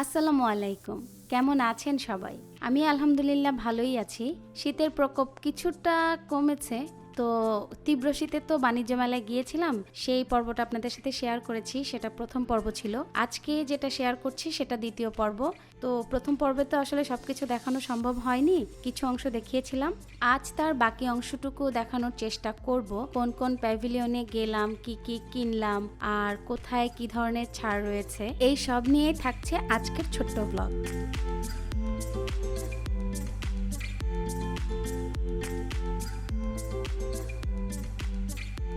আসসালামু আলাইকুম। কেমন আছেন সবাই? আমি আলহামদুলিল্লাহ ভালোই আছি। শীতের প্রকোপ কিছুটা কমেছে তো তীব্র শীতে তো বাণিজ্য মেলায় গিয়েছিলাম, সেই পর্বটা আপনাদের সাথে শেয়ার করেছি, সেটা প্রথম পর্ব ছিল। আজকে যেটা শেয়ার করছি সেটা দ্বিতীয় পর্ব। তো প্রথম পর্বে তো আসলে সবকিছু দেখানো সম্ভব হয়নি, কিছু অংশ দেখিয়েছিলাম। আজ তার বাকি অংশটুকু দেখানোর চেষ্টা করব, কোন কোন প্যাভিলিয়নে গেলাম, কি কি কিনলাম, আর কোথায় কি ধরনের ছাড় রয়েছে, এই সব নিয়েই থাকছে আজকের ছোট্ট ব্লগ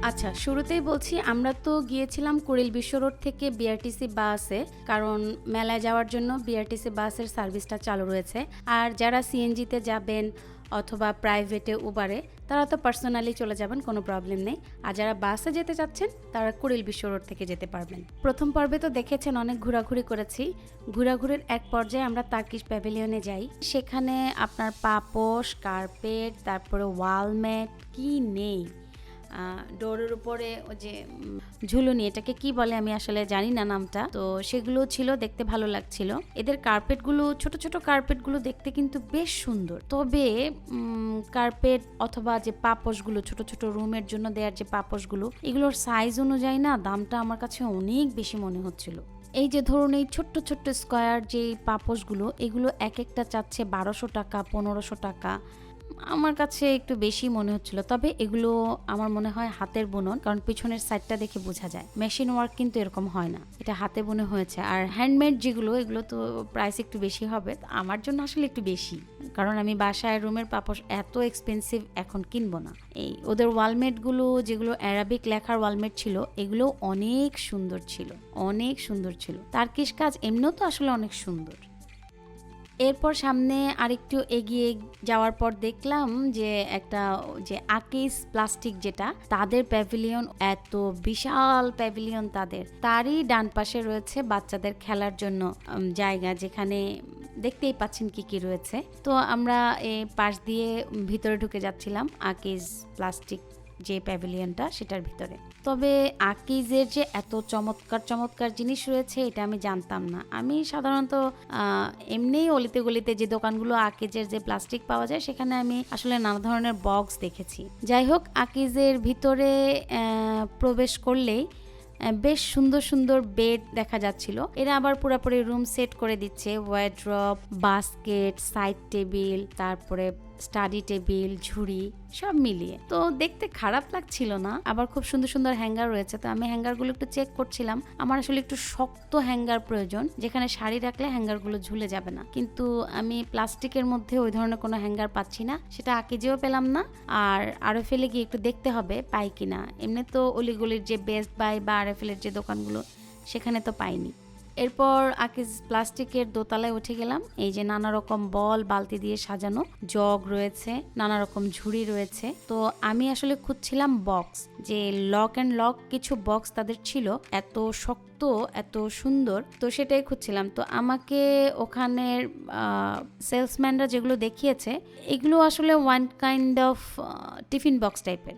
আচ্ছা শুরুতেই বলছি, আমরা তো গিয়েছিলাম কুড়িল বিশ্ব রোড থেকে বিআরটিসি বাসে, কারণ মেলায় যাওয়ার জন্য বিআরটিসি বাসের সার্ভিসটা চালু রয়েছে। আর যারা সিএনজিতে যাবেন অথবা প্রাইভেটে উবারে তারা তো পার্সোনালি চলে যাবেন, কোনো প্রবলেম নেই। আর যারা বাসে যেতে চাচ্ছেন, তারা কুড়িল বিশ্ব রোড থেকে যেতে পারবেন। প্রথম পর্বে তো দেখেছেন, অনেক ঘোরাঘুরি করেছি। ঘোরাঘুরির এক পর্যায়ে আমরা তার্কিশ প্যাভিলিয়নে যাই। সেখানে আপনার পাপোশ কার্পেট তারপরে ওয়ালমেট কি নেই? ডোরের উপরে ওই যে ঝুলুনি, এটাকে কি বলে আমি আসলে জানি না নামটা। তো সেগুলো ছিল, দেখতে ভালো লাগছিল। এদের কার্পেটগুলো ছোট ছোট কার্পেটগুলো দেখতে কিন্তু বেশ সুন্দর। তবে কার্পেট অথবা যে পাপোশগুলো, ছোট ছোট রুমের জন্য দেওয়ার যে পাপোশগুলো, এগুলোর সাইজ অনুযায়ী না, দামটা আমার কাছে অনেক বেশি মনে হচ্ছিল। এই যে ধরুন, এই ছোট্ট ছোট্ট স্কোয়ার যে পাপোশগুলো, এগুলো এক একটা চাচ্ছে বারোশো টাকা, পনেরোশো টাকা। আমার কাছে একটু বেশি মনে হচ্ছিল, তবে এগুলো আমার মনে হয় হাতের বুনন, কারণ পিছনের সাইডটা দেখে বোঝা যায়। মেশিন ওয়ার্ক কিন্তু এরকম হয় না। এটা হাতে বুনে হয়েছে। আর হ্যান্ডমেড যেগুলো, এগুলো তো প্রাইস একটু বেশি হবে। আমার জন্য আসলে একটু বেশি। কারণ আমি বাসায় রুমের পাপোশ এত এক্সপেন্সিভ এখন কিনবো না। এই ওদের ওয়ালমেটগুলো যেগুলো অ্যারাবিক লেখার ওয়ালমেট ছিল এগুলো অনেক সুন্দর ছিল। অনেক সুন্দর ছিল। তার্কিশ কাজ এমনিও তো আসলে অনেক সুন্দর। এরপর সামনে আরেকটু এগিয়ে যাওয়ার পর দেখলাম যে একটা যে আকিস প্লাস্টিক যেটা, তাদের প্যাভিলিয়ন এত বিশাল প্যাভিলিয়ন তাদের। তারই ডান পাশে রয়েছে বাচ্চাদের খেলার জন্য জায়গা যেখানে দেখতেই পাচ্ছেন কি কি রয়েছে। তো আমরা এ পাশ দিয়ে ভিতরে ঢুকে যাচ্ছিলাম আকিজ প্লাস্টিক যে প্যাভিলিয়নটা সেটার ভিতরে। তবে আকিজের যে এত চমৎকার চমৎকার জিনিস রয়েছে, এটা আমি জানতাম না। আমি সাধারণত এমনিই অলিতে গলিতে যে দোকানগুলো আকিজের যে প্লাস্টিক পাওয়া যায়, সেখানে আমি আসলে নানা ধরনের বক্স দেখেছি। যাই হোক, আকিজের ভিতরে প্রবেশ করলেই বেশ সুন্দর সুন্দর বেড দেখা যাচ্ছিল। এরা আবার পুরোপুরি রুম সেট করে দিচ্ছে। ওয়ার্ড্রপ বাস্কেট সাইড টেবিল তারপরে স্টাডি টেবিল ঝুড়ি, সব মিলিয়ে। তো দেখতে খারাপ লাগছিল না, আবার খুব সুন্দর সুন্দর হ্যাঙ্গার রয়েছে, তো আমি হ্যাঙ্গারগুলো একটু চেক করছিলাম। আমার আসলে একটু শক্ত হ্যাঙ্গার প্রয়োজন, যেখানে শাড়ি রাখলে হ্যাঙ্গারগুলো ঝুলে যাবে না। কিন্তু আমি প্লাস্টিকের মধ্যে ওই ধরনের কোনো হ্যাঙ্গার পাচ্ছি না, সেটা আকিজেও পেলাম না, আর আরও ফেলে গিয়ে একটু দেখতে হবে পাই কিনা। এমনি তো অলিগলির যে বেস্ট বাই বা আরএফএলের যে দোকানগুলো, সেখানে তো পাইনি। এরপর আকিজ প্লাস্টিকের দোতলায় উঠে গেলাম। এই যে নানা রকম বল, বালতি দিয়ে সাজানো, জগ রয়েছে, নানা রকম ঝুড়ি রয়েছে। তো আমি আসলে খুঁজছিলাম বক্স, যে লক অ্যান্ড লক কিছু বক্স তাদের ছিল, এত শক্ত, এত সুন্দর, তো সেটাই খুঁজছিলাম। তো আমাকে ওখানের সেলসম্যানরা যেগুলো দেখিয়েছে, এগুলো আসলে one kind of tiffin box টাইপের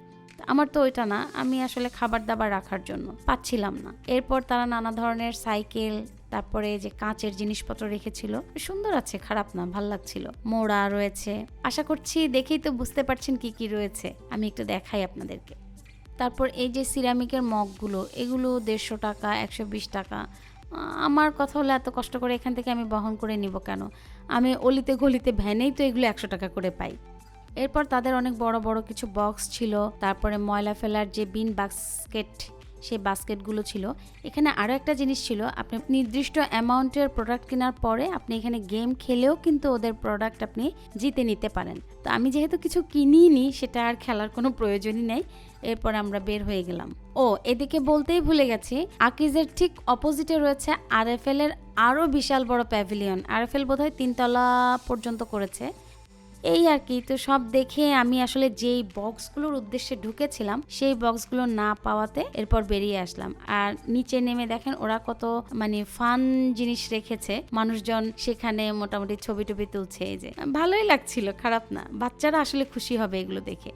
আমার তো ওইটা না, আমি আসলে খাবার দাবার রাখার জন্য। পাচ্ছিলাম না। এরপর তারা নানা ধরনের সাইকেল, তারপরে যে কাঁচের জিনিসপত্র রেখেছিল, সুন্দর আছে, খারাপ না, ভালো লাগছিল। মোড়া রয়েছে। আশা করছি দেখেই তো বুঝতে পারছেন কি কি রয়েছে। আমি একটু দেখাই আপনাদেরকে। তারপর এই যে সিরামিকের মগগুলো, এগুলো দেড়শো টাকা, একশো বিশ টাকা। আমার কথা হলো এত কষ্ট করে এখান থেকে আমি বহন করে নিব কেন? আমি অলিতে গলিতে ভ্যানেই তো এগুলো একশো টাকা করে পাই। এরপর তাদের অনেক বড় বড় কিছু বক্স ছিল, তারপরে ময়লা ফেলার যে বিন বাস্কেট সেই বাস্কেটগুলো ছিল। এখানে আরও একটা জিনিস ছিল, আপনি নির্দিষ্ট অ্যামাউন্টের প্রোডাক্ট কেনার পরে আপনি এখানে গেম খেলেও কিন্তু ওদের প্রোডাক্ট আপনি জিতে নিতে পারেন। তো আমি যেহেতু কিছু কিনিনি, সেটা আর খেলার কোনো প্রয়োজনই নেই। এরপর আমরা বের হয়ে গেলাম। ও, এদিকে বলতেই ভুলে গেছি, আকিজের ঠিক অপোজিটে রয়েছে আর আরএফএল এর আরও বিশাল বড় প্যাভিলিয়ন আরএফএল বোধহয় তিনতলা পর্যন্ত করেছে। এই আর কি, তো সব দেখে আমি আসলে যেই বক্সগুলোর উদ্দেশ্যে ঢুকেছিলাম, সেই বক্সগুলো না পাওয়াতে এরপর বেরিয়ে আসলাম। আর নিচে নেমে দেখেন ওরা কত মানে ফান জিনিস রেখেছে। মানুষজন সেখানে মোটামুটি ছবি টবি তুলছে, এই যে। ভালোই লাগছিল, খারাপ না। বাচ্চারা আসলে খুশি হবে এগুলো দেখে।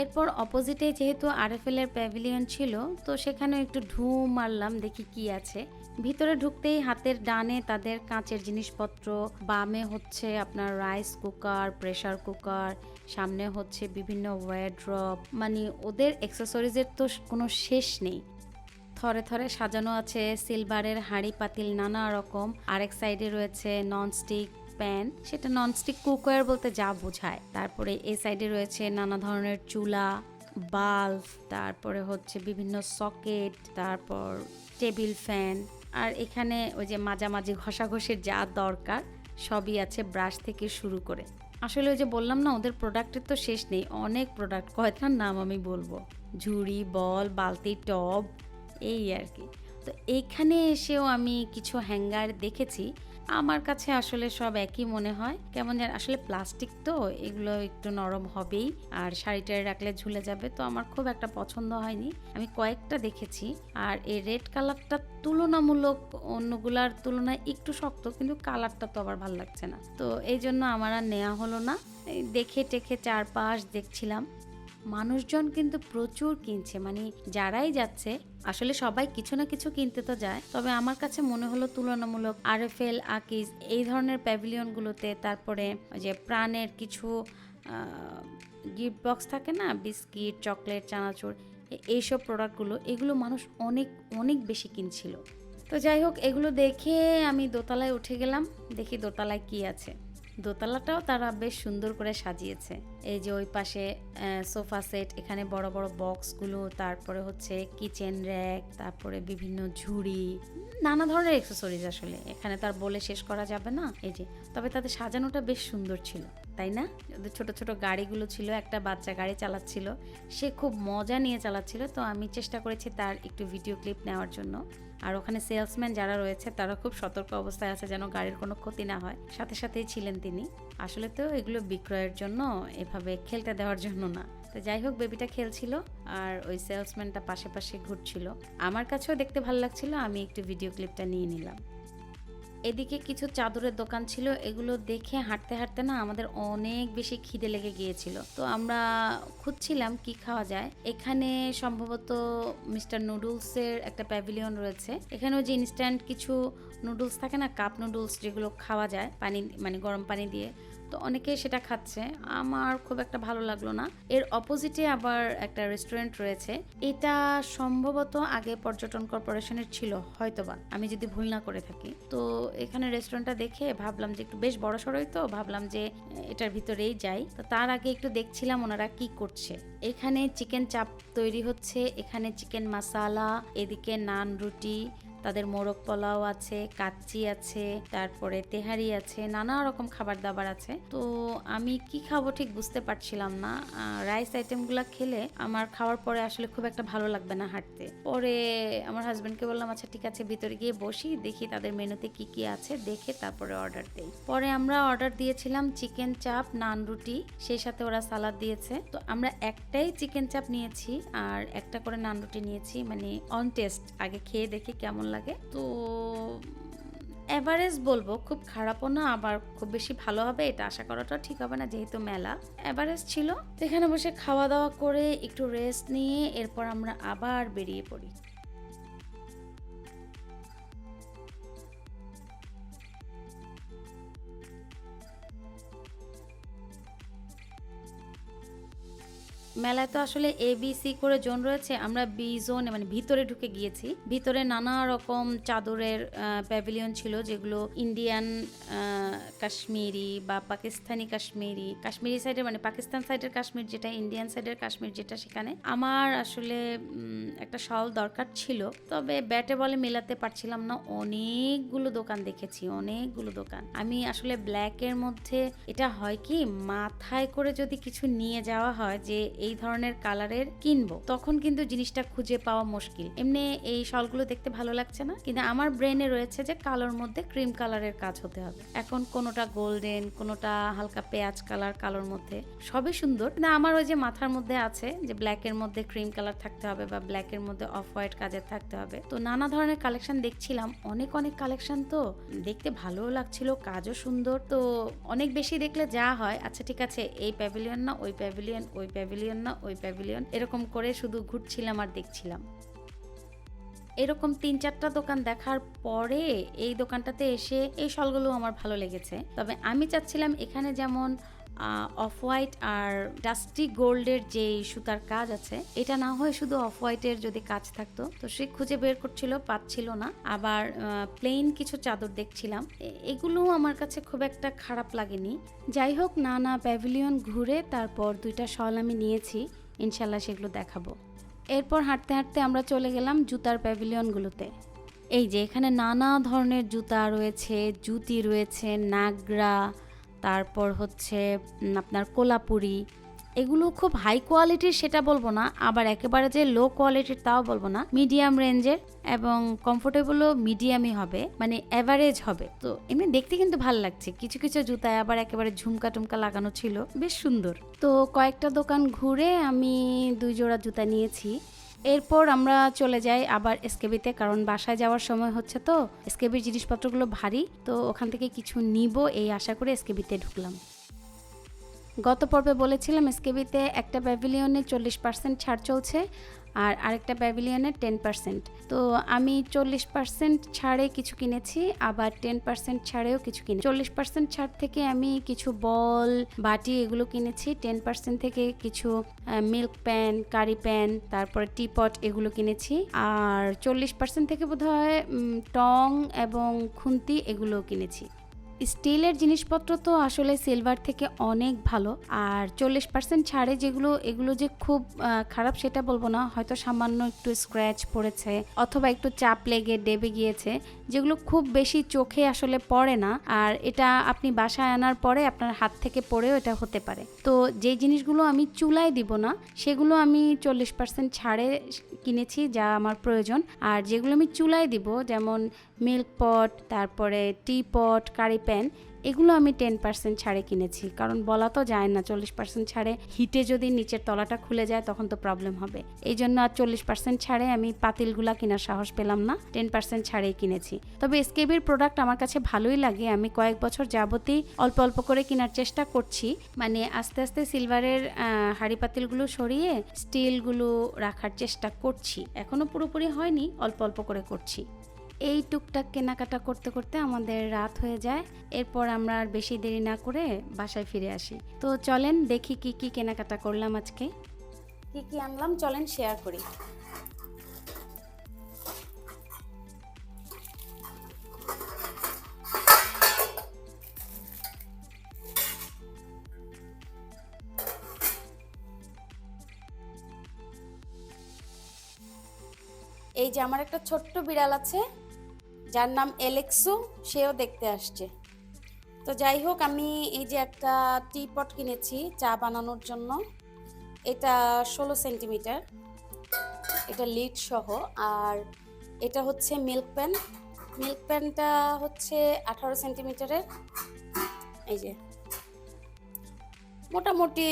এরপর অপোজিটে যেহেতু আরএফএল এর প্যাভিলিয়ন ছিল, তো সেখানে একটু ঢু মারলাম, দেখি কি আছে। ভিতরে ঢুকতেই হাতের ডানে তাদের কাঁচের জিনিসপত্র, বামে হচ্ছে আপনার রাইস কুকার প্রেসার কুকার সামনে হচ্ছে বিভিন্ন ওয়ারড্রপ মানে ওদের অ্যাক্সেসরিজের তো কোনো শেষ নেই। থরে থরে সাজানো আছে সিলভারের হাঁড়ি পাতিল নানা রকম, আরেক সাইডে রয়েছে ননস্টিক প্যান সেটা ননস্টিক কুকওয়্যার বলতে যা বোঝায়। তারপরে এই সাইডে রয়েছে নানা ধরনের চুলা, বাল্ব, তারপরে হচ্ছে বিভিন্ন সকেট তারপর টেবিল ফ্যান আর এখানে ওই যে মাঝামাঝি ঘষাঘষির যা দরকার সবই আছে ব্রাশ থেকে শুরু করে। আসলে ওই যে বললাম না, ওদের প্রোডাক্টের তো শেষ নেই। অনেক প্রোডাক্ট কয়টার নাম আমি বলব? ঝুড়ি, বল, বালতি, টব, এই আর কি। তো এইখানে এসেও আমি কিছু হ্যাঙ্গার দেখেছি। আমার কাছে আসলে সব একই মনে হয়। কেমন যেন আসলে প্লাস্টিক তো, এগুলো একটু নরম হবেই। আর শাড়িটায় রাখলে ঝুলে যাবে তো আমার খুব একটা পছন্দ হয়নি। আমি কয়েকটা দেখেছি আর এই রেড কালারটা তুলনামূলক অন্যগুলার তুলনায় একটু শক্ত, কিন্তু কালারটা তো আবার ভালো লাগছে না। তো এই জন্য আমার আর নেওয়া হলো না। দেখে টেখে চারপাশ দেখছিলাম। মানুষজন কিন্তু প্রচুর কিনছে মানে যারাই যাচ্ছে আসলে সবাই কিছু না কিছু কিনতে তো যায়। তবে আমার কাছে মনে হলো তুলনামূলক আরএফএল, আকিজ এই ধরনের প্যাভিলিয়নগুলোতে তারপরে যে প্রাণের কিছু গিফট বক্স থাকে না? বিস্কিট, চকলেট, চানাচুর এইসব প্রোডাক্টগুলো, এগুলো মানুষ অনেক অনেক বেশি কিনছিল। তো যাই হোক, এগুলো দেখে আমি দোতলায় উঠে গেলাম। দেখি দোতলায় কি আছে। দোতলাটাও তারা বেশ সুন্দর করে সাজিয়েছে। এই যে ওই পাশে সোফা সেট, এখানে বড় বড় বক্সগুলো, তারপরে হচ্ছে কিচেন র্যাক, তারপরে বিভিন্ন ঝুড়ি, নানা ধরনের এক্সেসরিজ আসলে। এখানে তার বলে শেষ করা যাবে না। এই যে, তবে তাদের সাজানোটা বেশ সুন্দর ছিল, তাই না? ছোট ছোট গাড়িগুলো ছিল, একটা বাচ্চা গাড়ি চালাচ্ছিল। সে খুব মজা নিয়ে চালাচ্ছিল। তো আমি চেষ্টা করেছি তার একটু ভিডিও ক্লিপ নেওয়ার জন্য। আর ওখানে সেলসম্যান যারা রয়েছে, তারা খুব সতর্ক অবস্থায় আছে যেন গাড়ির কোনো ক্ষতি না হয়। সাথে সাথেই ছিলেন তিনি। আসলে তো এগুলো বিক্রয়ের জন্য এভাবে খেলতে দেওয়ার জন্য না। তো যাই হোক, বেবিটা খেলছিল আর ওই সেলসম্যানটা পাশে পাশে ঘুরছিল। আমার কাছেও দেখতে ভালো লাগছিল, আমি একটু ভিডিও ক্লিপটা নিয়ে নিলাম। এদিকে কিছু চাদরের দোকান ছিল, এগুলো দেখে হাঁটতে হাঁটতে না আমাদের অনেক বেশি খিদে লেগে গিয়েছিল। তো আমরা খুঁজছিলাম কি খাওয়া যায়। এখানে সম্ভবত মিস্টার নুডলসের একটা প্যাভিলিয়ন রয়েছে। এখানেও যে ইনস্ট্যান্ট কিছু নুডলস থাকে না, কাপ নুডলস যেগুলো খাওয়া যায় পানি মানে গরম পানি দিয়ে তো অনেকে সেটা খাচ্ছে। আমার খুব একটা ভালো লাগল না। এর অপোজিটে আবার একটা রেস্টুরেন্ট রয়েছে। এটা সম্ভবত আগে পর্যটন কর্পোরেশনের ছিল, হয়তোবা। আমি যদি ভুল না করে থাকি। তো এখানে রেস্টুরেন্টটা দেখে ভাবলাম যে একটু বেশ বড় সড়ই তো, ভাবলাম যে এটার ভিতরেই যাই। তো তার আগে একটু দেখছিলাম ওনারা কি করছে। এখানে চিকেন চাপ তৈরি হচ্ছে, এখানে চিকেন মাসালা এদিকে নান রুটি তাদের মোরগ পোলাও আছে, কাচ্চি আছে, তারপরে তেহারি আছে, নানা রকম খাবার দাবার আছে। তো আমি কি খাব ঠিক বুঝতে পারছিলাম না। রাইস আইটেমগুলো খেলে আমার খাওয়ার পরে আসলে খুব একটা ভালো লাগবে না হাঁটতে। পরে আমার হাজব্যান্ডকে বললাম আচ্ছা ঠিক আছে, ভিতরে গিয়ে বসি, দেখি তাদের মেনুতে কি কি আছে, দেখে তারপরে অর্ডার দেই। পরে আমরা অর্ডার দিয়েছিলাম চিকেন চাপ নান রুটি, সেই সাথে ওরা সালাদ দিয়েছে। তো আমরা একটাই চিকেন চাপ নিয়েছি আর একটা করে নান রুটি নিয়েছি মানে অন টেস্ট আগে খেয়ে দেখি কেমন লাগে। তো এভারেজ বলব, খুব খারাপও না, আবার খুব বেশি ভালো হবে, এটা আশা করাটা ঠিক হবে না, যেহেতু মেলা। এভারেজ ছিল। তো এখানে বসে খাওয়া দাওয়া করে একটু রেস্ট নিয়ে, এরপর আমরা আবার বেরিয়ে পড়ি। মেলায় তো আসলে এ বি সি করে জোন রয়েছে। আমরা বি জোন মানে ভিতরে ঢুকে গিয়েছি। ভিতরে নানা রকম চাদরের প্যাভিলিয়ন ছিল, যেগুলো ইন্ডিয়ান কাশ্মীরি বা পাকিস্তানি কাশ্মীরি। কাশ্মীরি সাইডের মানে পাকিস্তান সাইডের কাশ্মীর যেটা ইন্ডিয়ান সাইডের কাশ্মীর যেটা সেখানে। আমার আসলে একটা শল দরকার ছিল, তবে ব্যাটে বলে মেলাতে পারছিলাম না। অনেকগুলো দোকান দেখেছি, অনেকগুলো দোকান। আমি আসলে ব্ল্যাকের মধ্যে, এটা হয় কি? মাথায় করে যদি কিছু নিয়ে যাওয়া হয় যে এই ধরনের কালারের কিনবো, তখন কিন্তু জিনিসটা খুঁজে পাওয়া মুশকিল। এমনি এই শলগুলো দেখতে ভালো লাগছে না, কিন্তু আমার ব্রেনে রয়েছে যে কালোর মধ্যে ক্রিম কালারের কাজ হতে হবে। এখন কোনোটা গোল্ডেন, কোনোটা হালকা পেঁয়াজ কালার কালোর মধ্যে, সবই সুন্দর। না আমার ওই যে মাথার মধ্যে আছে যে ব্ল্যাকের মধ্যে ক্রিম কালার থাকতে হবে বা ব্ল্যাকের মধ্যে অফ হোয়াইট কাজের থাকতে হবে। তো নানা ধরনের কালেকশন দেখছিলাম, অনেক অনেক কালেকশন তো, দেখতে ভালোও লাগছিল, কাজও সুন্দর। তো অনেক বেশি দেখলে যা হয় আচ্ছা ঠিক আছে, এই প্যাভিলিয়ন না, ওই প্যাভিলিয়ন ওই প্যাভিলিয়ন না ওই প্যাভিলিয়ন। এরকম করে শুধু ঘুরছিলাম আর দেখছিলাম। এরকম তিন চারটা দোকান দেখার পরে এই দোকানটাতে এসে এই শলগুলো আমার ভালো লেগেছে। তবে আমি চাচ্ছিলাম এখানে যেমন অফ হোয়াইট আর ডাস্টি গোল্ডের যে সুতার কাজ আছে, এটা না হয় শুধু অফ হোয়াইটের যদি কাজ থাকতো, তো সে খুঁজে বের করছিল, পাচ্ছিল না। আবার প্লেন কিছু চাদর দেখছিলাম, এ- এগুলোও আমার কাছে খুব একটা খারাপ লাগেনি। যাই হোক, নানা প্যাভিলিয়ন ঘুরে তারপর দুইটা শল আমি নিয়েছি, ইনশাল্লাহ সেগুলো দেখাবো। এরপর হাঁটতে হাঁটতে আমরা চলে গেলাম জুতার প্যাভিলিয়নগুলোতে এই যে এখানে নানা ধরনের জুতা রয়েছে, জুতি রয়েছে, নাগরা তারপর হচ্ছে আপনার কোলাপুরি। এগুলো খুব হাই কোয়ালিটির সেটা বলব না, আবার একেবারে যে লো কোয়ালিটির তাও বলব না। মিডিয়াম রেঞ্জের এবং কমফোর্টেবলও মিডিয়ামই হবে মানে অ্যাভারেজ হবে। তো এমনি দেখতে কিন্তু ভালো লাগছে। কিছু কিছু জুতায় আবার একেবারে ঝুমকা টুমকা লাগানো ছিল, বেশ সুন্দর। তো কয়েকটা দোকান ঘুরে আমি দুই জোড়া জুতা নিয়েছি। এরপর আমরা চলে যাই আবার এসকেবিতে কারণ বাসায় যাওয়ার সময় হচ্ছে তো এসকেবির জিনিসপত্রগুলো ভারী, তো ওখান থেকে কিছু নিব, এই আশা করে এসকেবিতে ঢুকলাম। গত পর্বে বলেছিলাম এসকেবিতে একটা প্যাভিলিয়নে চল্লিশ পার্সেন্ট ছাড় চলছে আর আরেকটা প্যাভিলিয়নে টেন পার্সেন্ট তো আমি চল্লিশ পার্সেন্ট ছাড়ে কিছু কিনেছি, আবার টেন পার্সেন্ট ছাড়েও কিছু কিনে চল্লিশ পার্সেন্ট ছাড় থেকে আমি কিছু বল, বাটি এগুলো কিনেছি টেন পার্সেন্ট থেকে কিছু মিল্ক প্যান কারি প্যান তারপরে টিপট এগুলো কিনেছি। আর চল্লিশ পার্সেন্ট থেকে বোধ হয় টং এবং খুন্তি এগুলোও কিনেছি। স্টিলের জিনিসপত্র তো আসলে সিলভার থেকে অনেক ভালো। আর চল্লিশ পার্সেন্ট ছাড়ে যেগুলো, এগুলো যে খুব খারাপ সেটা বলব না। হয়তো সামান্য একটু স্ক্র্যাচ পড়েছে, অথবা একটু চাপ লেগে, ডেবে গিয়েছে, যেগুলো খুব বেশি চোখে আসলে পড়ে না। আর এটা আপনি বাসায় আনার পরে আপনার হাত থেকে পড়েও এটা হতে পারে। তো যে জিনিসগুলো আমি চুলায় দিব না, সেগুলো আমি চল্লিশ পার্সেন্ট ছাড়ে কিনেছি, যা আমার প্রয়োজন। আর যেগুলো আমি চুলায় দিব, যেমন মিল্ক পট তারপরে টি পট কারি প্যান এগুলো আমি টেন পার্সেন্ট ছাড়ে কিনেছি। কারণ বলা তো যায় না, চল্লিশ পার্সেন্ট ছাড়ে হিটে যদি নিচের তলাটা খুলে যায় তখন তো প্রবলেম হবে। এই জন্য আর চল্লিশ পার্সেন্ট ছাড়ে আমি পাতিলগুলা কেনার সাহস পেলাম না টেন পার্সেন্ট ছাড়েই কিনেছি। তবে এসকেবির প্রোডাক্ট আমার কাছে ভালোই লাগে, আমি কয়েক বছর যাবতই অল্প অল্প করে কেনার চেষ্টা করছি। মানে আস্তে আস্তে সিলভারের হাড়ি পাতিলগুলো সরিয়ে স্টিলগুলো রাখার চেষ্টা করছি। এখনও পুরোপুরি হয়নি, অল্প অল্প করে করছি। এই টুকটাক কেনাকাটা করতে করতে আমাদের রাত হয়ে যায়। এরপর আমরা আর বেশি দেরি না করে বাসায় ফিরে আসি। তো চলেন দেখি কি কি কেনাকাটা করলাম আজকে। কি কি আনলাম? চলেন শেয়ার করি। এই যে আমার একটা ছোট্ট বিড়াল আছে। যার নাম এলেক্সো, সেও দেখতে আসছে। তো যাই হোক, আমি এই যে একটা টি পট কিনেছি চা বানানোর জন্য, এটা ষোলো সেন্টিমিটার। এটা লিড সহ, আর এটা হচ্ছে মিল্ক প্যান মিল্ক প্যানটা হচ্ছে আঠারো সেন্টিমিটারের। এই যে। মোটামুটি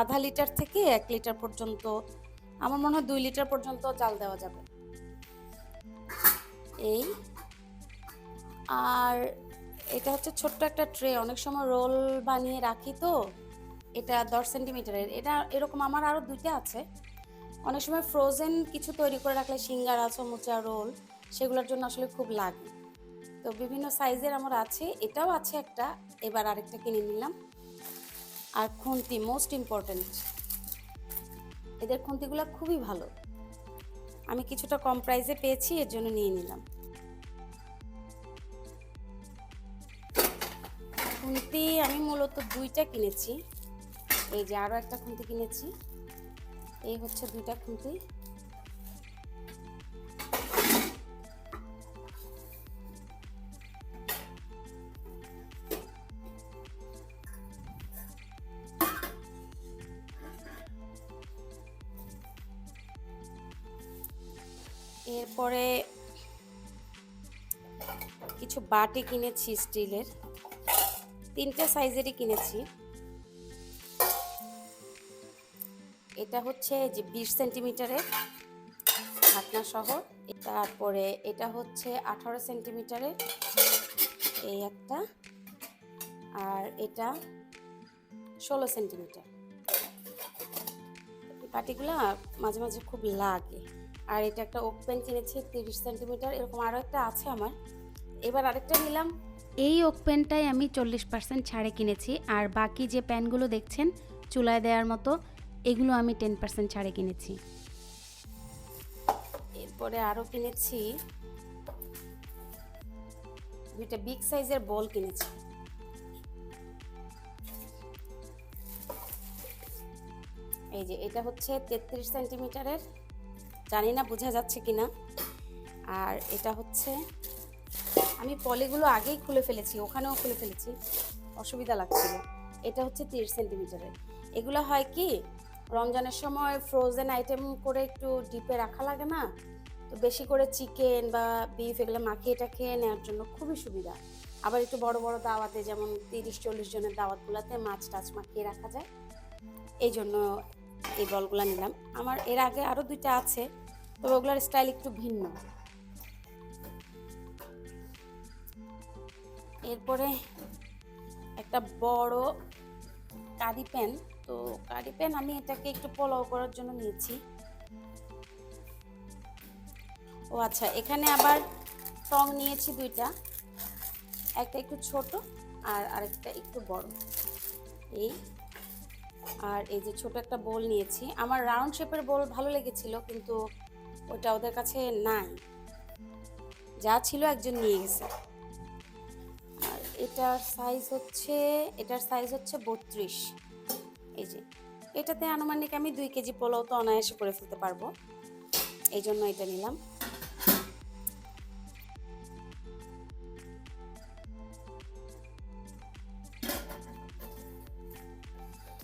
আধা লিটার থেকে এক লিটার পর্যন্ত, আমার মনে হয় দুই লিটার পর্যন্ত চাল দেওয়া যাবে। এই আর এটা হচ্ছে ছোট্ট একটা ট্রে অনেক সময় রোল বানিয়ে রাখি তো, এটা দশ সেন্টিমিটারের এটা এরকম আমার আরও দুইটা আছে। অনেক সময় ফ্রোজেন কিছু তৈরি করে রাখলে সিঙ্গারা, সমুচা রোল সেগুলোর জন্য আসলে খুব লাগে। তো বিভিন্ন সাইজের আমার আছে, এটাও আছে একটা। এবার আরেকটা কিনে নিলাম। আর খুন্তি মোস্ট ইম্পর্ট্যান্ট এদের খুন্তিগুলো খুবই ভালো। আমি কিছুটা কম প্রাইসে পেয়েছি, এর জন্য নিয়ে নিলাম। খুন্তি, আমি মূলত দুইটা কিনেছি। এই যে আরও একটা খুন্তি কিনেছি। এই হচ্ছে দুইটা খুন্তি। এরপরে কিছু বাটি কিনেছি স্টিলের। তিনটা সাইজেরই কিনেছি। এটা হচ্ছে যে বিশ সেন্টিমিটারের ঢাকনা সহ। তারপরে এটা হচ্ছে আঠারো সেন্টিমিটারের এই একটা। আর এটা ষোলো সেন্টিমিটার। এই মাঝে মাঝে খুব লাগে। আর এটা একটা ওপেন কিনেছি, তিরিশ সেন্টিমিটার। এরকম আরও একটা আছে আমার। এবার আরেকটা নিলাম। এই ওক পেনটাই আমি চল্লিশ পার্সেন্ট ছাড়ে কিনেছি, আর বাকি যে প্যানগুলো দেখছেন, চুলায় দেওয়ার মতো, এগুলো আমি টেন পার্সেন্ট ছাড়ে কিনেছি। এরপরে আরও কিনেছি, দুইটা বিগ সাইজের বল কিনেছি। এই যে, এটা হচ্ছে তেত্রিশ সেন্টিমিটারের জানি না, বোঝা যাচ্ছে কিনা। আর এটা হচ্ছে আমি পলিগুলো আগেই খুলে ফেলেছি, ওখানেও খুলে ফেলেছি। অসুবিধা লাগছিল। এটা হচ্ছে তিরিশ সেন্টিমিটারের। এগুলো হয় কি, রমজানের সময় ফ্রোজেন আইটেম করে একটু ডিপে রাখা লাগে না? তো বেশি করে চিকেন বা বিফ এগুলো মাখিয়ে খেয়ে নেওয়ার জন্য খুবই সুবিধা। আবার একটু বড় বড় দাওয়াতে যেমন তিরিশ চল্লিশ জনের দাওয়াতগুলোতে মাছ টাছ মাখিয়ে রাখা যায়। এই জন্য এই বলগুলো নিলাম। আমার এর আগে আরও দুইটা আছে, তবে ওগুলোর স্টাইল একটু ভিন্ন। এরপরে একটা বড় কারি প্যান। তো কারি প্যান আমি এটাকে একটু পোলাও করার জন্য নিয়েছি। ও আচ্ছা এখানে আবার টং নিয়েছি দুইটা। একটা একটু ছোট আর আরেকটা একটু বড়। এই আর এই যে ছোট একটা বোল নিয়েছি। আমার রাউন্ড শেপের বোল ভালো লেগেছিল, কিন্তু ওটা ওদের কাছে নাই। যা ছিল একজন নিয়ে গেছে। এটার সাইজ হচ্ছে, এটার সাইজ হচ্ছে বত্রিশ। এই যে, এটাতে আনুমানিক আমি দুই কেজি পোলাও তো অনায়াসে করে ফেলতে পারব। এই জন্য এটা নিলাম।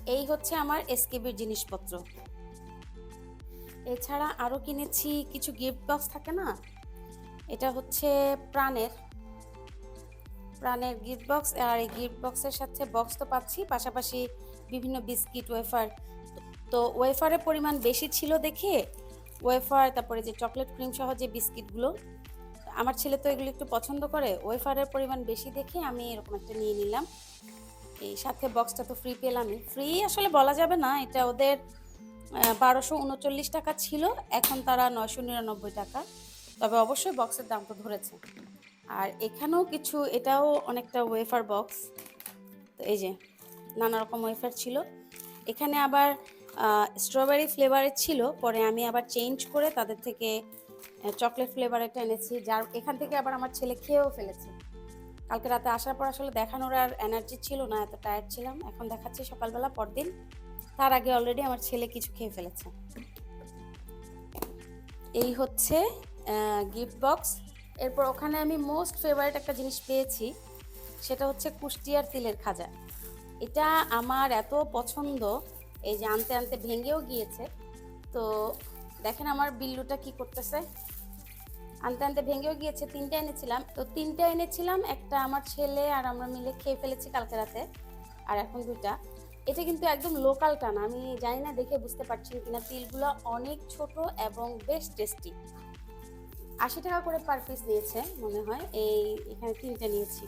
এই হচ্ছে আমার এসকেবির জিনিসপত্র। এছাড়া আরও কিনেছি, কিছু গিফট বক্স থাকে না? এটা হচ্ছে প্রাণের। প্রাণের গিফট বক্স আর এই গিফট বক্সের সাথে বক্স তো পাচ্ছি, পাশাপাশি বিভিন্ন বিস্কিট ওয়েফার তো ওয়েফারের পরিমাণ বেশি ছিল দেখে ওয়েফার তারপরে যে চকলেট ক্রিম সহ যে বিস্কিটগুলো আমার ছেলে তো এগুলো একটু পছন্দ করে ওয়েফারের পরিমাণ বেশি দেখে আমি এরকম একটা নিয়ে নিলাম। এই সাথে বক্সটা তো ফ্রি পেলামই। ফ্রি আসলে বলা যাবে না, এটা ওদের বারোশো উনচল্লিশ টাকা ছিল, এখন তারা নয়শো নিরানব্বই টাকা। তবে অবশ্যই বক্সের দাম তো ধরেছে। আর এখানেও কিছু, এটাও অনেকটা ওয়েফার বক্স তো এই যে, নানা রকম ওয়েফার ছিল। এখানে আবার স্ট্রবেরি ফ্লেভারের ছিল, পরে আমি আবার চেঞ্জ করে তাদের থেকে চকলেট ফ্লেভারেরটা এনেছি, যার, এখান থেকে আবার আমার ছেলে খেয়েও ফেলেছে। কালকে রাতে আসার পর আসলে দেখানোর আর এনার্জি ছিল না, এত টায়ার্ড ছিলাম। এখন দেখাচ্ছি সকালবেলা, পরদিন। তার আগে অলরেডি আমার ছেলে কিছু খেয়ে ফেলেছে। এই হচ্ছে গিফট বক্স এরপর ওখানে আমি মোস্ট ফেভারিট একটা জিনিস পেয়েছি, সেটা হচ্ছে কুষ্টিয়ার তিলের খাজা। এটা আমার এত পছন্দ, এই যে আনতে আনতে ভেঙেও গিয়েছে। তো দেখেন আমার বিল্লুটা কি করতেছে। আনতে আনতে ভেঙেও গিয়েছে, তিনটা এনেছিলাম। তো তিনটা এনেছিলাম, একটা আমার ছেলে আর আমরা মিলে খেয়ে ফেলেছি কালকে রাতে, আর এখন দুইটা। এটা কিন্তু একদম লোকালটা না আমি জানি না দেখে বুঝতে পারছেন কিনা। তিলগুলো অনেক ছোট এবং বেশ টেস্টি আশি টাকা করে পার পিস নিয়েছে মনে হয়। এই এখানে তিনটে নিয়েছি।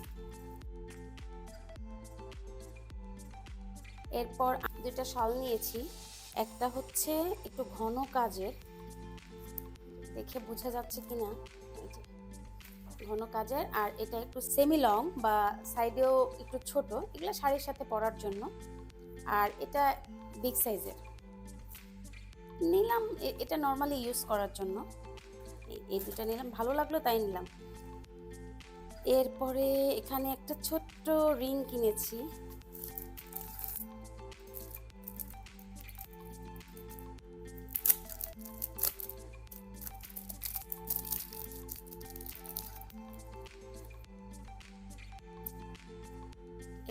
এরপর দুইটা শাল নিয়েছি। একটা হচ্ছে একটু ঘন কাজের। দেখে বোঝা যাচ্ছে কিনা। ঘন কাজের। আর এটা একটু সেমি লং বা সাইডেও একটু ছোট। এগুলো শাড়ির সাথে পরার জন্য। আর এটা বিগ সাইজের নিলাম। এটা নর্মালি ইউজ করার জন্য। এই দুটা নিলাম, ভালো লাগল তাই নিলাম। এরপরে এখানে একটা ছোট্ট রিং কিনেছি।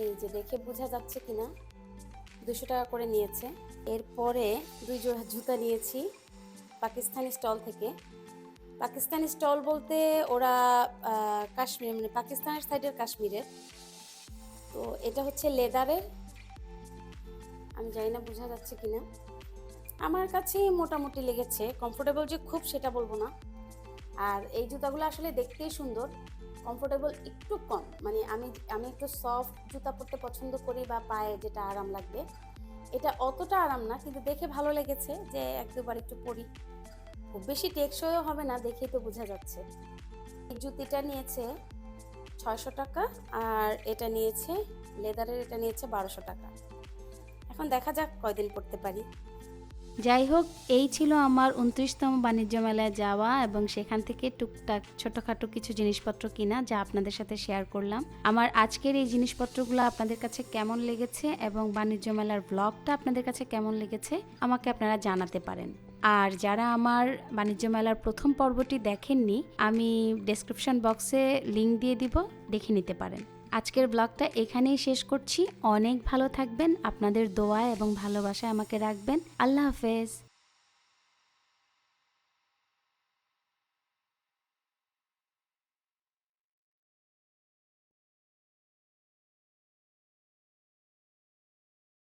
এই যে দেখে বোঝা যাচ্ছে কিনা, দুশো টাকা করে নিয়েছে। এরপরে দুই জোড়া জুতা নিয়েছি পাকিস্তানি স্টল থেকে। পাকিস্তানি স্টল বলতে ওরা কাশ্মীর মানে পাকিস্তানের সাইডের কাশ্মীরের তো এটা হচ্ছে লেদারের। আমি জানি না, বোঝা যাচ্ছে কিনা। আমার কাছে মোটামুটি লেগেছে। কমফোর্টেবল যে খুব সেটা বলব না। আর এই জুতাগুলো আসলে দেখতেই সুন্দর। কমফোর্টেবল একটু কম। মানে আমি আমি একটু সফট জুতা পরতে পছন্দ করি বা পায়ে যেটা আরাম লাগবে। এটা অতটা আরাম না, কিন্তু দেখে ভালো লেগেছে যে এক দুবার একটু পরি। খুব বেশি টেকসইও হবে না দেখেই তো বোঝা যাচ্ছে। এই জুতিটা নিয়েছে ছয়শো টাকা আর এটা নিয়েছে, লেদারের এটা নিয়েছে বারোশো টাকা। এখন দেখা যাক কয়দিন পড়তে পারি। যাই হোক, এই ছিল আমার উনত্রিশতম বাণিজ্য মেলায় যাওয়া এবং সেখান থেকে টুকটাক ছোটোখাটো কিছু জিনিসপত্র কিনা যা আপনাদের সাথে শেয়ার করলাম। আমার আজকের এই জিনিসপত্রগুলো আপনাদের কাছে কেমন লেগেছে এবং বাণিজ্য মেলার ব্লগটা আপনাদের কাছে কেমন লেগেছে, আমাকে আপনারা জানাতে পারেন। আর যারা আমার বাণিজ্য মেলার প্রথম পর্বটি দেখেননি, আমি ডেসক্রিপশন বক্সে লিঙ্ক দিয়ে দিব, দেখে নিতে পারেন। আজকের ব্লগটা এখানেই শেষ করছি। অনেক ভালো থাকবেন। আপনাদের দোয়া এবং ভালোবাসায় আমাকে রাখবেন। আল্লাহ হাফেজ।